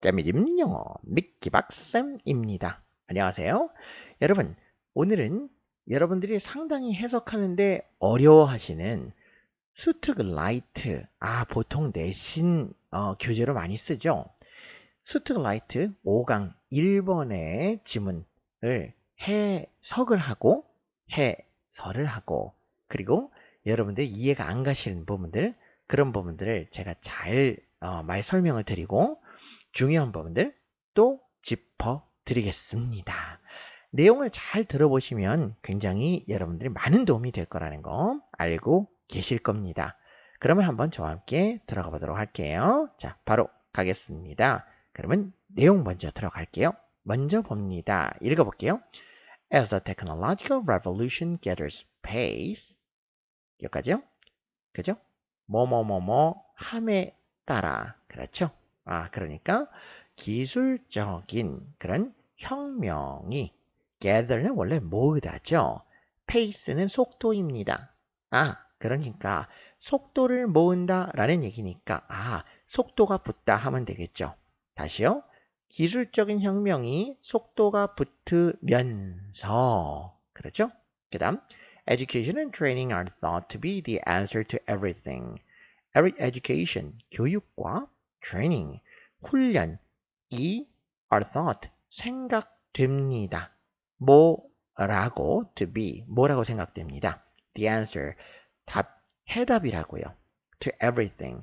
재미있는 영어 미키 박쌤입니다. 안녕하세요. 여러분, 오늘은 여러분들이 상당히 해석하는데 어려워하시는 스투글라이트, 아 보통 내신 어, 교재로 많이 쓰죠. 스투글라이트 5강 1번의 지문을 해석을 하고 해설을 하고 그리고 여러분들 이해가 안 가시는 부분들 그런 부분들을 제가 잘 어, 말 설명을 드리고 중요한 부분들 또 짚어 드리겠습니다. 내용을 잘 들어보시면 굉장히 여러분들이 많은 도움이 될 거라는 거 알고 계실 겁니다. 그러면 한번 저와 함께 들어가 보도록 할게요. 자, 바로 가겠습니다. 그러면 내용 먼저 들어갈게요. 먼저 봅니다. 읽어볼게요. As the technological revolution gathers pace, 여기까지요? 그죠? 뭐뭐뭐뭐 함에 따라, 그렇죠? 아, 그러니까 기술적인 그런 혁명이 gather는 원래 모으다죠. pace는 속도입니다. 아, 그러니까 속도를 모은다라는 얘기니까 아, 속도가 붙다 하면 되겠죠. 다시요. 기술적인 혁명이 속도가 붙으면서 그렇죠? 그다음 education and training are thought to be the answer to everything. Every education, 교육과 training, 훈련, 이 are thought, 생각됩니다. 뭐라고 to be, 뭐라고 생각됩니다. The answer, 답, 해답이라고요. To everything.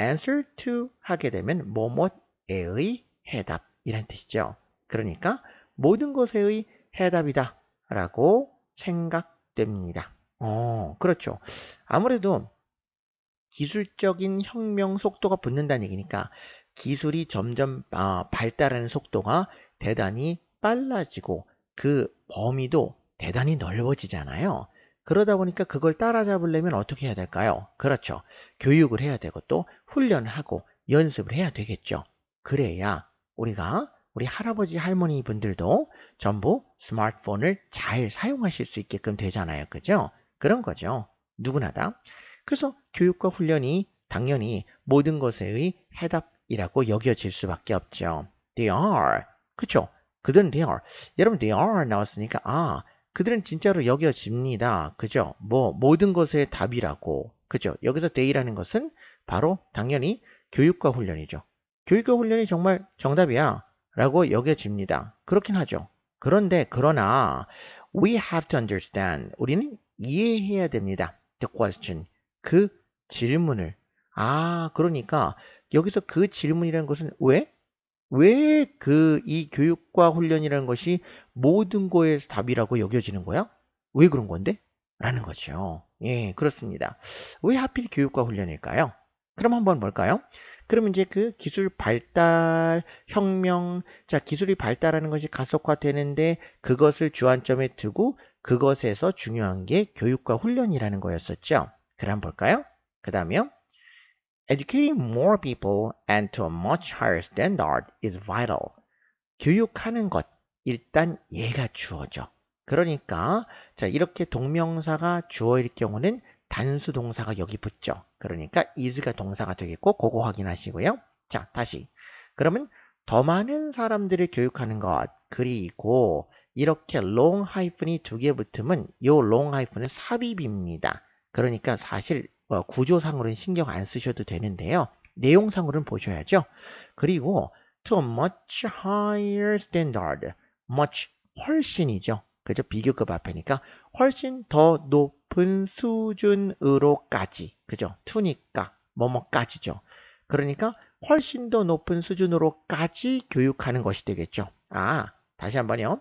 answer to 하게 되면 뭐뭐에의 해답이란 뜻이죠. 그러니까 모든 것에의 해답이다 라고 생각됩니다. 어, 그렇죠. 아무래도 기술적인 혁명 속도가 붙는다는 얘기니까 기술이 점점 아, 발달하는 속도가 대단히 빨라지고 그 범위도 대단히 넓어지잖아요. 그러다 보니까 그걸 따라잡으려면 어떻게 해야 될까요? 그렇죠. 교육을 해야 되고 또 훈련을 하고 연습을 해야 되겠죠. 그래야 우리가 우리 할아버지 할머니 분들도 전부 스마트폰을 잘 사용하실 수 있게끔 되잖아요. 그죠? 그런 거죠. 누구나 다. 그래서 교육과 훈련이 당연히 모든 것의 해답이라고 여겨질 수밖에 없죠. They are. 그쵸? 그들은 they are. 여러분 they are 나왔으니까 아 그들은 진짜로 여겨집니다. 그죠? 뭐 모든 것의 답이라고. 그죠? 여기서 they라는 것은 바로 당연히 교육과 훈련이죠. 교육과 훈련이 정말 정답이야 라고 여겨집니다. 그렇긴 하죠. 그런데 그러나 we have to understand 우리는 이해해야 됩니다. the question 그 질문을 아 그러니까 여기서 그 질문이라는 것은 왜? 왜 그 이 교육과 훈련이라는 것이 모든 거의 답이라고 여겨지는 거야? 왜 그런 건데? 라는 거죠. 예, 그렇습니다. 왜 하필 교육과 훈련일까요? 그럼 한번 볼까요? 그러면 이제 그 기술 발달, 혁명, 자, 기술이 발달하는 것이 가속화되는데 그것을 주안점에 두고 그것에서 중요한 게 교육과 훈련이라는 거였었죠. 그럼 한번 볼까요? 그 다음에요. Educating more people and to a much higher standard is vital. 교육하는 것, 일단 얘가 주어져. 그러니까 자 이렇게 동명사가 주어일 경우는 단수 동사가 여기 붙죠. 그러니까 is가 동사가 되겠고 그거 확인하시고요. 자 다시 그러면 더 많은 사람들을 교육하는 것 그리고 이렇게 long 하이픈이 두 개 붙으면 이 long 하이픈은 삽입입니다. 그러니까 사실 어, 구조상으로는 신경 안 쓰셔도 되는데요. 내용상으로는 보셔야죠. 그리고 to much higher standard, much 훨씬이죠. 그죠? 비교급 앞에니까 훨씬 더 높은 수준으로까지, 그죠? to니까 뭐뭐까지죠. 그러니까 훨씬 더 높은 수준으로까지 교육하는 것이 되겠죠. 아, 다시 한번요.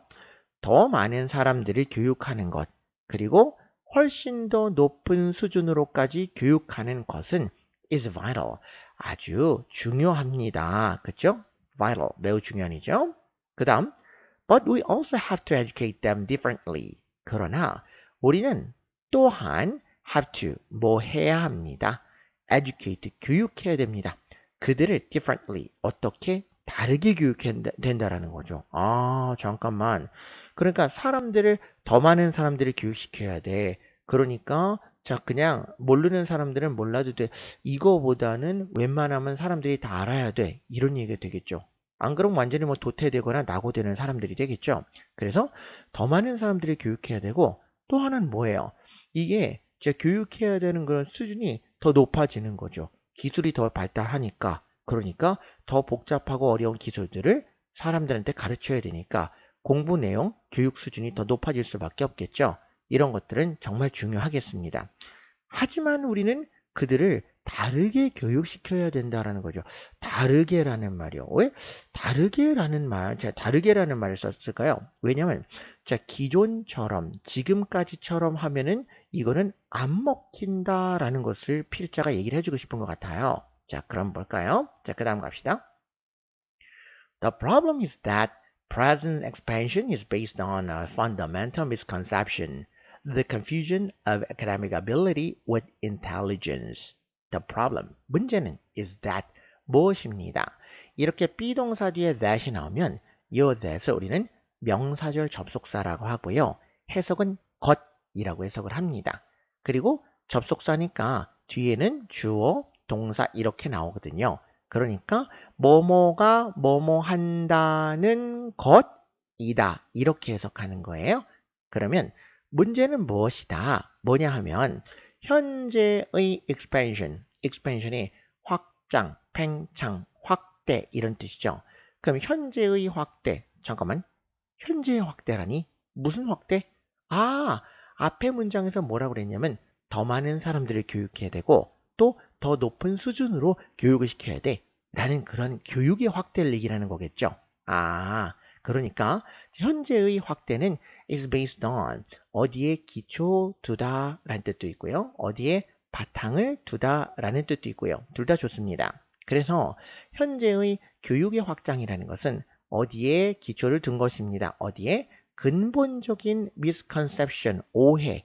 더 많은 사람들을 교육하는 것, 그리고 훨씬 더 높은 수준으로까지 교육하는 것은 is vital. 아주 중요합니다. 그쵸? vital. 매우 중요한 이죠. 그 다음, but we also have to educate them differently. 그러나 우리는 또한 have to, 뭐 해야 합니다. educate, 교육해야 됩니다. 그들을 differently, 어떻게 다르게 교육해야 된다라는 거죠. 아, 잠깐만. 그러니까 사람들을 더 많은 사람들을 교육시켜야 돼. 그러니까 자 그냥 모르는 사람들은 몰라도 돼. 이거보다는 웬만하면 사람들이 다 알아야 돼. 이런 얘기가 되겠죠. 안 그러면 완전히 뭐 도태되거나 낙오되는 사람들이 되겠죠. 그래서 더 많은 사람들이 교육해야 되고 또 하나는 뭐예요? 이게 제가 교육해야 되는 그런 수준이 더 높아지는 거죠. 기술이 더 발달하니까 그러니까 더 복잡하고 어려운 기술들을 사람들한테 가르쳐야 되니까 공부 내용, 교육 수준이 더 높아질 수밖에 없겠죠. 이런 것들은 정말 중요하겠습니다. 하지만 우리는 그들을 다르게 교육시켜야 된다라는 거죠. 다르게라는 말이요. 왜 다르게라는 말, 제가 다르게라는 말을 썼을까요? 왜냐면 자 기존처럼 지금까지처럼 하면은 이거는 안 먹힌다라는 것을 필자가 얘기를 해주고 싶은 것 같아요. 자, 그럼 볼까요? 자, 그 다음 갑시다. The problem is that present expansion is based on a fundamental misconception, the confusion of academic ability with intelligence. The problem, 문제는 is that 무엇입니다. 이렇게 비동사 뒤에 that이 나오면 이 that을 우리는 명사절 접속사라고 하고요. 해석은 것이라고 해석을 합니다. 그리고 접속사니까 뒤에는 주어, 동사 이렇게 나오거든요. 그러니까 뭐뭐가 뭐뭐 한다는 것이다. 이렇게 해석하는 거예요. 그러면 문제는 무엇이다? 뭐냐 하면 현재의 expansion, expansion이 확장, 팽창, 확대 이런 뜻이죠. 그럼 현재의 확대, 잠깐만. 현재의 확대라니 무슨 확대? 아, 앞에 문장에서 뭐라고 그랬냐면 더 많은 사람들을 교육해야 되고 또 더 높은 수준으로 교육을 시켜야 돼. 라는 그런 교육의 확대를 얘기하는 거겠죠. 아, 그러니까 현재의 확대는 is based on 어디에 기초 두다 라는 뜻도 있고요. 어디에 바탕을 두다 라는 뜻도 있고요. 둘 다 좋습니다. 그래서 현재의 교육의 확장이라는 것은 어디에 기초를 둔 것입니다. 어디에 근본적인 misconception, 오해에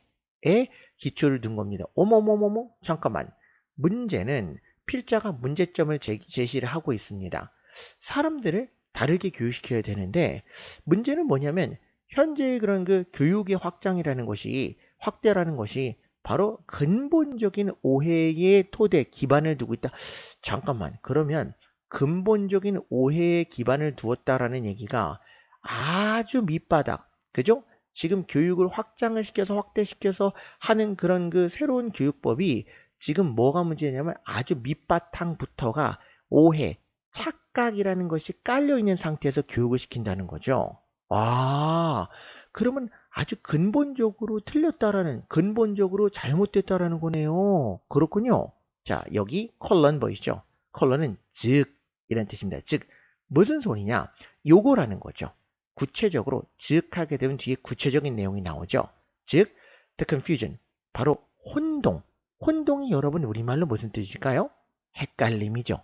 기초를 둔 겁니다. 어머머머머, 잠깐만. 문제는 필자가 문제점을 제시를 하고 있습니다. 사람들을 다르게 교육시켜야 되는데 문제는 뭐냐면 현재의 그런 그 교육의 확장이라는 것이 확대라는 것이 바로 근본적인 오해의 토대 기반을 두고 있다. 잠깐만 그러면 근본적인 오해의 기반을 두었다라는 얘기가 아주 밑바닥 그죠? 지금 교육을 확장을 시켜서 확대시켜서 하는 그런 그 새로운 교육법이 지금 뭐가 문제냐면 아주 밑바탕부터가 오해, 착각이라는 것이 깔려 있는 상태에서 교육을 시킨다는 거죠. 아, 그러면 아주 근본적으로 틀렸다라는, 근본적으로 잘못됐다라는 거네요. 그렇군요. 자, 여기 컬런 보이시죠? 컬런은 즉, 이런 뜻입니다. 즉, 무슨 소리냐? 요거라는 거죠. 구체적으로 즉 하게 되면 뒤에 구체적인 내용이 나오죠. 즉, the confusion, 바로 혼동. 혼동이 여러분 우리말로 무슨 뜻일까요? 헷갈림이죠.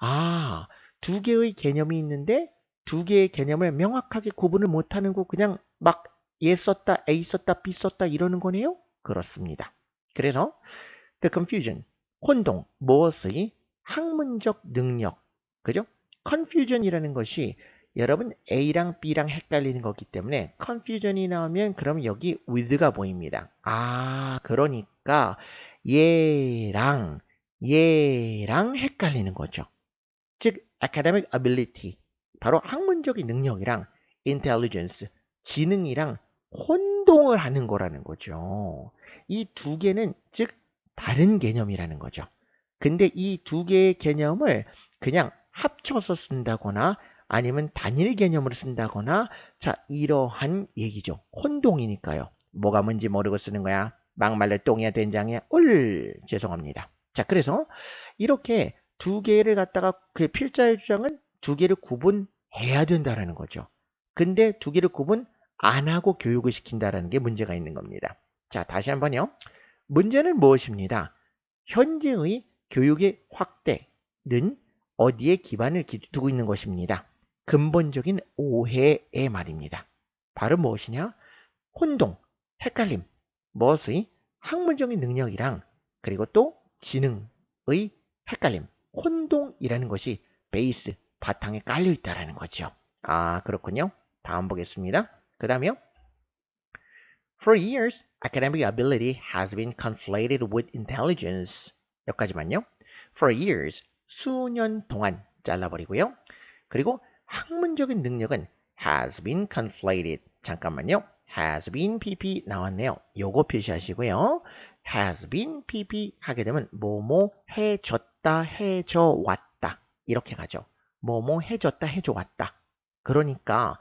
아, 두 개의 개념이 있는데 두 개의 개념을 명확하게 구분을 못하는 거 그냥 막 얘 썼다, A 썼다, B 썼다 이러는 거네요? 그렇습니다. 그래서 the confusion, 혼동, 무엇의 학문적 능력, 그죠? confusion이라는 것이 여러분 A랑 B랑 헷갈리는 거기 때문에 confusion이 나오면 그럼 여기 with가 보입니다. 아, 그러니까 얘랑 얘랑 헷갈리는 거죠. 즉 academic ability 바로 학문적인 능력이랑 intelligence 지능이랑 혼동을 하는 거라는 거죠. 이 두 개는 즉 다른 개념이라는 거죠. 근데 이 두 개의 개념을 그냥 합쳐서 쓴다거나 아니면 단일 개념으로 쓴다거나 자 이러한 얘기죠. 혼동이니까요. 뭐가 뭔지 모르고 쓰는 거야. 막말로 똥이야 된장이야 올 죄송합니다. 자 그래서 이렇게 두 개를 갖다가 그 필자의 주장은 두 개를 구분해야 된다라는 거죠. 근데 두 개를 구분 안 하고 교육을 시킨다라는 게 문제가 있는 겁니다. 자 다시 한번요. 문제는 무엇입니다. 현재의 교육의 확대는 어디에 기반을 두고 있는 것입니다. 근본적인 오해의 말입니다. 바로 무엇이냐? 혼동, 헷갈림, 무엇의 학문적인 능력이랑 그리고 또 지능의 헷갈림, 혼동이라는 것이 베이스, 바탕에 깔려 있다라는 거죠. 아, 그렇군요. 다음 보겠습니다. 그 다음에요. For years, academic ability has been conflated with intelligence. 여기까지만요. For years, 수년 동안 잘라버리고요. 그리고 학문적인 능력은 has been conflated. 잠깐만요. Has been pp 나왔네요. 요거 표시하시고요. has been pp 하게 되면 뭐뭐 해줬다 해줘 왔다 이렇게 가죠. 뭐뭐 해줬다 해줘 왔다. 그러니까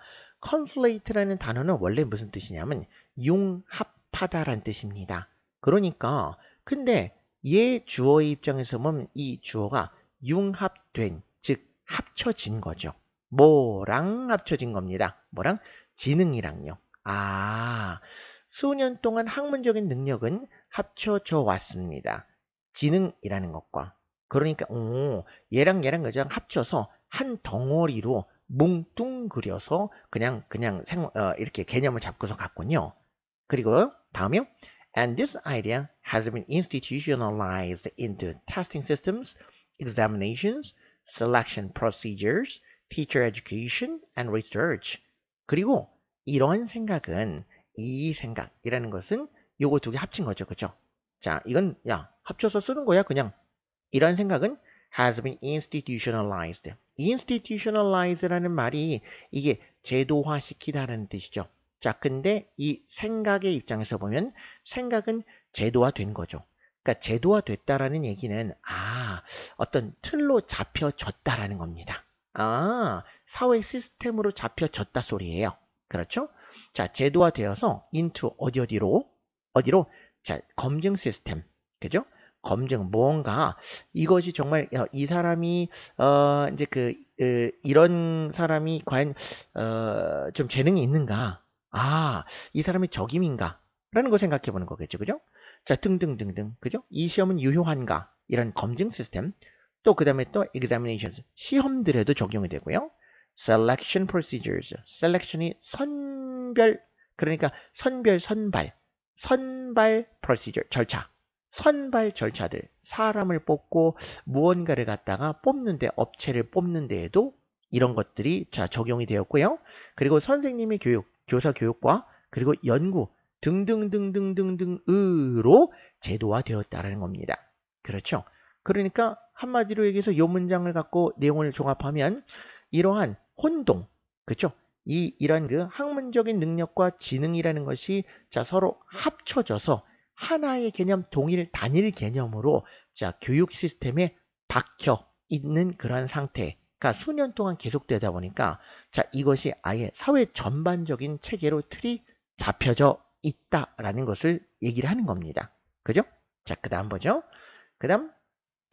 conflate라는 단어는 원래 무슨 뜻이냐면 융합하다란 뜻입니다. 그러니까 근데 얘 주어의 입장에서 보면 이 주어가 융합된 즉 합쳐진 거죠. 뭐랑 합쳐진 겁니다. 뭐랑 지능이랑요. 아, 수년 동안 학문적인 능력은 합쳐져 왔습니다. 지능이라는 것과. 그러니까, 오, 얘랑 얘랑 그냥 합쳐서 한 덩어리로 뭉뚱그려서 그냥, 그냥 생, 어, 이렇게 개념을 잡고서 갔군요. 그리고 다음이요. And this idea has been institutionalized into testing systems, examinations, selection procedures, teacher education, and research. 그리고 이런 생각은 이 생각이라는 것은 요거 두 개 합친 거죠. 그죠? 자, 이건 야, 합쳐서 쓰는 거야. 그냥 이런 생각은 has been institutionalized. institutionalize라는 말이 이게 제도화시키다라는 뜻이죠. 자, 근데 이 생각의 입장에서 보면 생각은 제도화된 거죠. 그러니까 제도화됐다라는 얘기는 아, 어떤 틀로 잡혀졌다라는 겁니다. 아, 사회 시스템으로 잡혀졌다 소리예요. 그렇죠? 자, 제도화되어서 into 어디 어디로 어디로 자, 검증 시스템. 그죠? 검증 뭔가 이것이 정말 어, 이 사람이 어 이제 그 으, 이런 사람이 과연 어 좀 재능이 있는가? 아, 이 사람이 적임인가? 라는 거 생각해 보는 거겠죠. 그죠? 자, 등등등등. 그죠? 이 시험은 유효한가? 이런 검증 시스템. 또 그다음에 또 examinations. 시험들에도 적용이 되고요. Selection procedures. selection이 선별 그러니까 선별 선발. 선발 procedure 절차. 선발 절차들. 사람을 뽑고 무언가를 갖다가 뽑는데 업체를 뽑는 데에도 이런 것들이 자 적용이 되었고요. 그리고 선생님의 교육, 교사 교육과 그리고 연구 등등등등등등으로 제도화 되었다라는 겁니다. 그렇죠? 그러니까 한마디로 얘기해서 이 문장을 갖고 내용을 종합하면 이러한 혼동, 그렇죠? 이 이런 그 학문적인 능력과 지능이라는 것이 자 서로 합쳐져서 하나의 개념, 동일 단일 개념으로 자 교육 시스템에 박혀 있는 그러한 상태가 수년 동안 계속되다 보니까 자 이것이 아예 사회 전반적인 체계로 틀이 잡혀져 있다라는 것을 얘기를 하는 겁니다. 그죠? 자, 그 다음 보죠. 그 다음,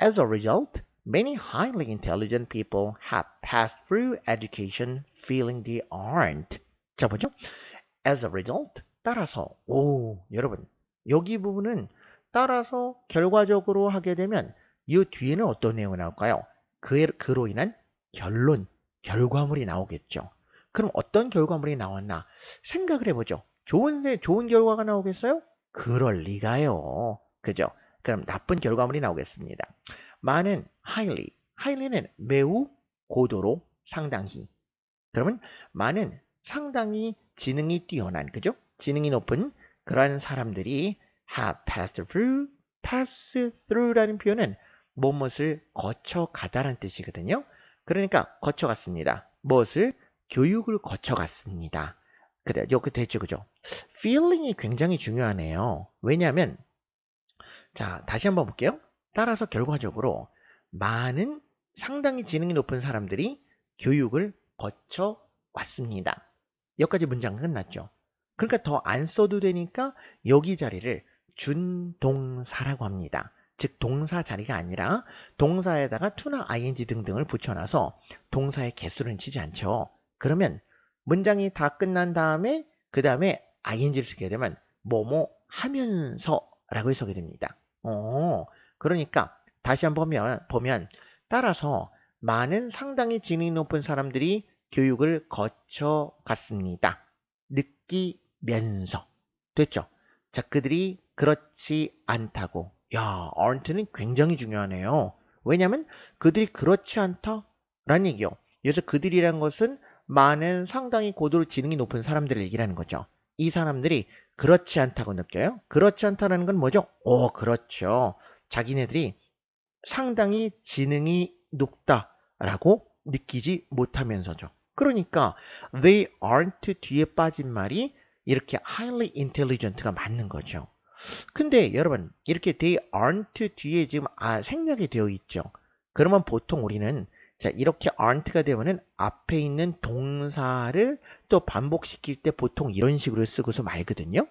as a result, many highly intelligent people have passed through education feeling they aren't. 자, 보죠. as a result, 따라서, 오, 여러분, 여기 부분은 따라서 결과적으로 하게 되면 이 뒤에는 어떤 내용이 나올까요? 그, 그로 인한 결론, 결과물이 나오겠죠. 그럼 어떤 결과물이 나왔나 생각을 해보죠. 좋은, 좋은 결과가 나오겠어요? 그럴 리가요. 그죠? 그럼 나쁜 결과물이 나오겠습니다. 많은 highly, highly는 매우 고도로 상당히. 그러면 많은 상당히 지능이 뛰어난, 그죠? 지능이 높은 그러한 사람들이 have passed through, pass through라는 표현은 무엇을 거쳐가다라는 뜻이거든요. 그러니까 거쳐갔습니다. 무엇을? 교육을 거쳐갔습니다. 그래, 요거 됐죠, 그죠? feeling이 굉장히 중요하네요. 왜냐하면, 자, 다시 한번 볼게요. 따라서 결과적으로 많은 상당히 지능이 높은 사람들이 교육을 거쳐 왔습니다. 여기까지 문장 끝났죠. 그러니까 더 안 써도 되니까 여기 자리를 준동사라고 합니다. 즉 동사 자리가 아니라 동사에다가 to나 ing 등등을 붙여놔서 동사의 개수를 치지 않죠. 그러면 문장이 다 끝난 다음에 그 다음에 ing를 쓰게 되면 뭐뭐 하면서라고 해석이 됩니다. 어, 그러니까 다시 한번 보면 보면 따라서 많은 상당히 지능이 높은 사람들이 교육을 거쳐 갔습니다. 느끼면서 됐죠? 자, 그들이 그렇지 않다고. 야, aren't는 굉장히 중요하네요. 왜냐하면 그들이 그렇지 않다라는 얘기요. 여기서 그들이란 것은 많은 상당히 고도로 지능이 높은 사람들을 얘기하는 거죠. 이 사람들이 그렇지 않다고 느껴요. 그렇지 않다는 건 뭐죠? 오, 그렇죠. 자기네들이 상당히 지능이 높다라고 느끼지 못하면서죠. 그러니까 they aren't 뒤에 빠진 말이 이렇게 highly intelligent가 맞는 거죠. 근데 여러분 이렇게 they aren't 뒤에 지금 아, 생략이 되어 있죠. 그러면 보통 우리는 자 이렇게 aren't가 되면은 앞에 있는 동사를 또 반복시킬 때 보통 이런 식으로 쓰고서 말거든요.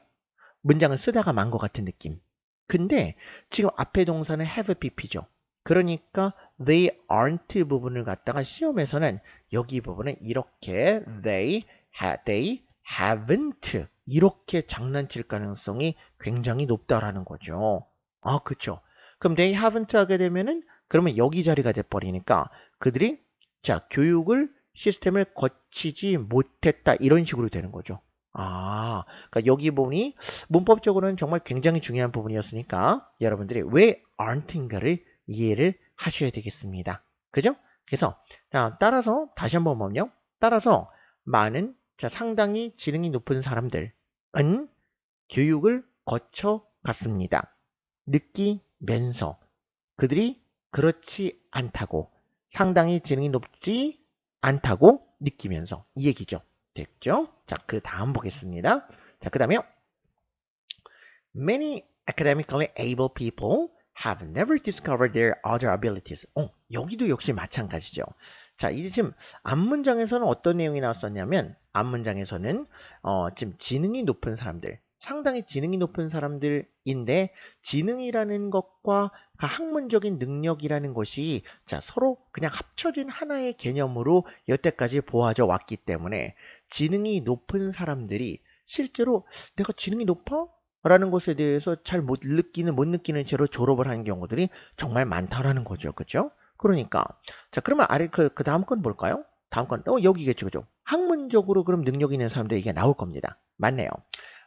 문장을 쓰다가 만 것 같은 느낌. 근데 지금 앞에 동사는 have pp죠. 그러니까 they aren't 부분을 갖다가 시험에서는 여기 부분은 이렇게 they ha, they haven't 이렇게 장난칠 가능성이 굉장히 높다라는 거죠. 아, 그쵸. 그럼 they haven't 하게 되면은 그러면 여기 자리가 돼버리니까 그들이 자 교육을 시스템을 거치지 못했다 이런 식으로 되는 거죠. 아, 그러니까 여기 부분이 문법적으로는 정말 굉장히 중요한 부분이었으니까 여러분들이 왜 aren't인가를 이해를 하셔야 되겠습니다. 그죠? 그래서 자, 따라서 다시 한번 보면요. 따라서 많은 자, 상당히 지능이 높은 사람들은 교육을 거쳐 갔습니다. 느끼면서 그들이 그렇지 않다고 상당히 지능이 높지 않다고 느끼면서 이 얘기죠. 됐죠? 자, 그 다음 보겠습니다. 자, 그 다음에요. Many academically able people have never discovered their other abilities. 어, 여기도 역시 마찬가지죠. 자, 이제 지금 앞문장에서는 어떤 내용이 나왔었냐면 앞문장에서는 어, 지금 지능이 높은 사람들, 상당히 지능이 높은 사람들인데 지능이라는 것과 그 학문적인 능력이라는 것이 자, 서로 그냥 합쳐진 하나의 개념으로 여태까지 보아져 왔기 때문에 지능이 높은 사람들이 실제로 내가 지능이 높아? 라는 것에 대해서 잘 못 느끼는, 못 느끼는 채로 졸업을 하는 경우들이 정말 많다라는 거죠. 그죠? 그러니까. 자, 그러면 아래 그, 그 다음 건 뭘까요? 다음 건, 어, 여기겠죠. 그죠? 학문적으로 그럼 능력 있는 사람들 이게 나올 겁니다. 맞네요.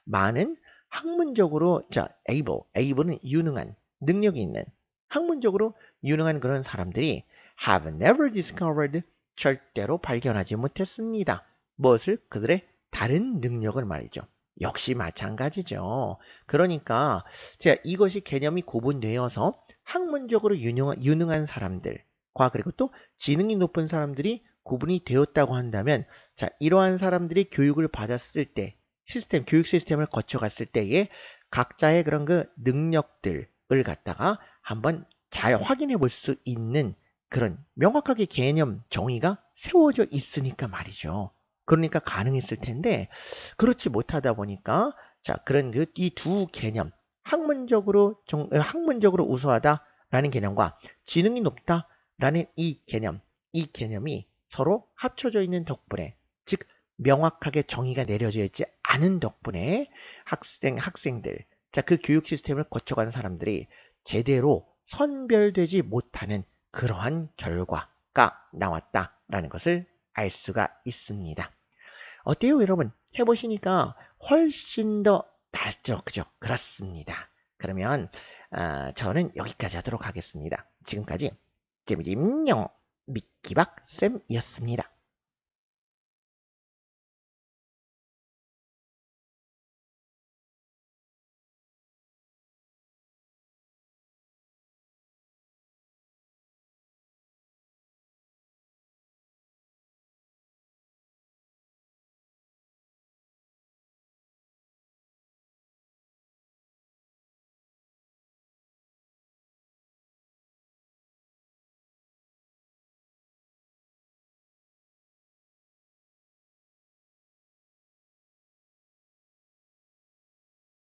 많은 학문적으로, 자, able, able은 유능한, 능력이 있는, 학문적으로 유능한 그런 사람들이 have never discovered, 절대로 발견하지 못했습니다. 무엇을? 그들의 다른 능력을 말이죠. 역시 마찬가지죠. 그러니까 제가 이것이 개념이 구분되어서 학문적으로 유능한, 유능한 사람들과 그리고 또 지능이 높은 사람들이 구분이 되었다고 한다면 자 이러한 사람들이 교육을 받았을 때 시스템 교육 시스템을 거쳐갔을 때에 각자의 그런 그 능력들을 갖다가 한번 잘 확인해 볼 수 있는 그런 명확하게 개념 정의가 세워져 있으니까 말이죠. 그러니까 가능했을 텐데 그렇지 못하다 보니까 자 그런 그 이 두 개념 학문적으로 정, 학문적으로 우수하다라는 개념과 지능이 높다라는 이 개념 이 개념이 서로 합쳐져 있는 덕분에 즉 명확하게 정의가 내려져 있지 않은 덕분에 학생 학생들 자 그 교육 시스템을 거쳐가는 사람들이 제대로 선별되지 못하는 그러한 결과가 나왔다라는 것을 알 수가 있습니다. 어때요, 여러분? 해보시니까 훨씬 더 낫죠, 그죠? 그렇습니다. 그러면 어, 저는 여기까지 하도록 하겠습니다. 지금까지 재미있는 영어 미끼박 쌤이었습니다.